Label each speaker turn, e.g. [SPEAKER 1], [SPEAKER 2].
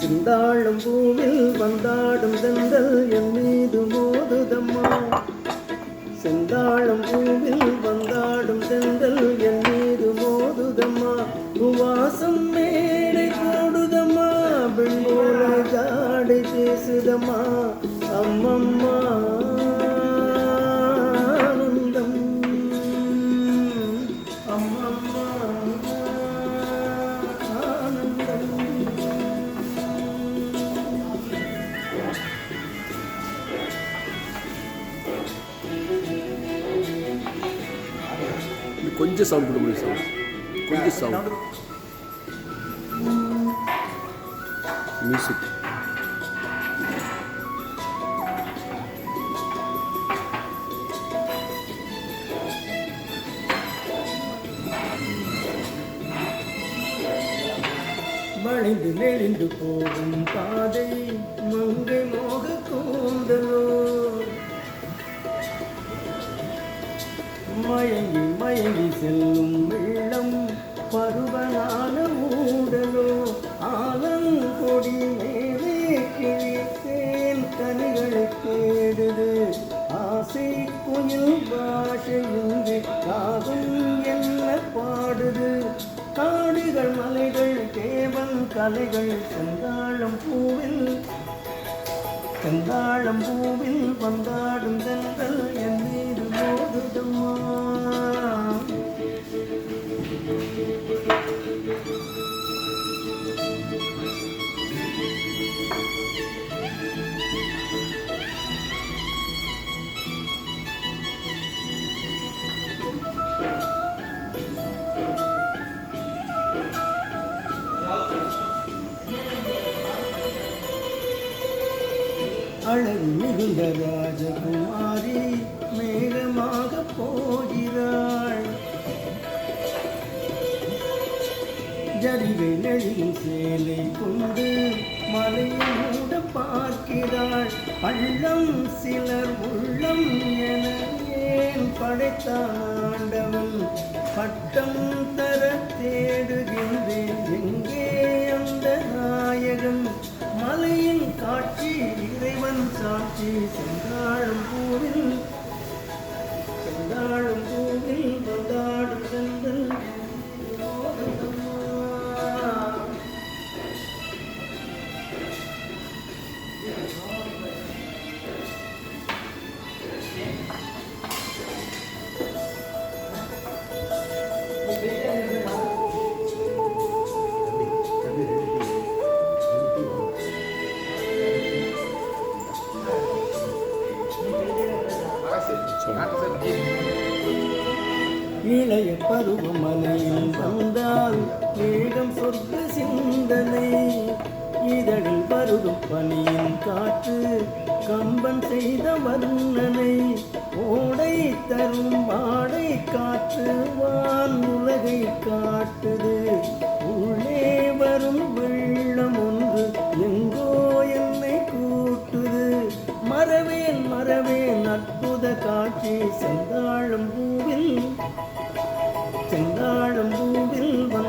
[SPEAKER 1] சிந்தாளும் பூவில் வந்தாடும் செந்தல் என் மீது மோதுதம்மா. செந்தாளும் பூவில் வந்தாடும் செந்தல் என் மீது மோதுதம்மா. உவாசம் மேடை போடுதம்மா பெண் போல ஜாடை பேசுதம்மா. அம்மம்மா
[SPEAKER 2] கொஞ்சம் சவுண்ட் கொடுக்க முடியும் சவுண்ட் கொஞ்சம் சவுண்ட் மியூசிக்
[SPEAKER 1] வளைந்து நெளிந்து போகும் பாதை மங்கை மோக கூந்தலோ. மயங்கி மயங்கி செல்லும் வெள்ளம் பருவனான ஊடலோ ஆலங்கொடி மேலே கிழித்தேன் கனிகளை தேடுது. ஆசை குயில் பாஷையின்றி காதும் என்ன பாடுது? காடுகள் மலைகள் தேவன் கலைகள் செந்தாழம் பூவில் செந்தாழம் பூவில் வந்தாடும் சென்றல் என்ன மீது மோதுதம்மா அழகு மிகுந்த ராஜகுமாரி மேகமாக போகிறாள். ஜரிகை நெழியும் சேலை கொண்டு மலையை மூட பார்க்கிறாள். பள்ளம் சிலர் உள்ளம் என ஏன் படைத்தான் ஆண்டவன்? பட்டம் தர தேடு இளைய பருவமனையில் வந்தால் வேகம் சொர்க்க சிந்தனை. இதழில் பருகும் பனியின் காற்று கம்பன் செய்த வர்ணனை. ஓடை தரும் மாடை காற்று வான் உலகை காட்டுது. உள்ளே செந்தாழம்பூவில் செந்தாழம்பூவில் வந்த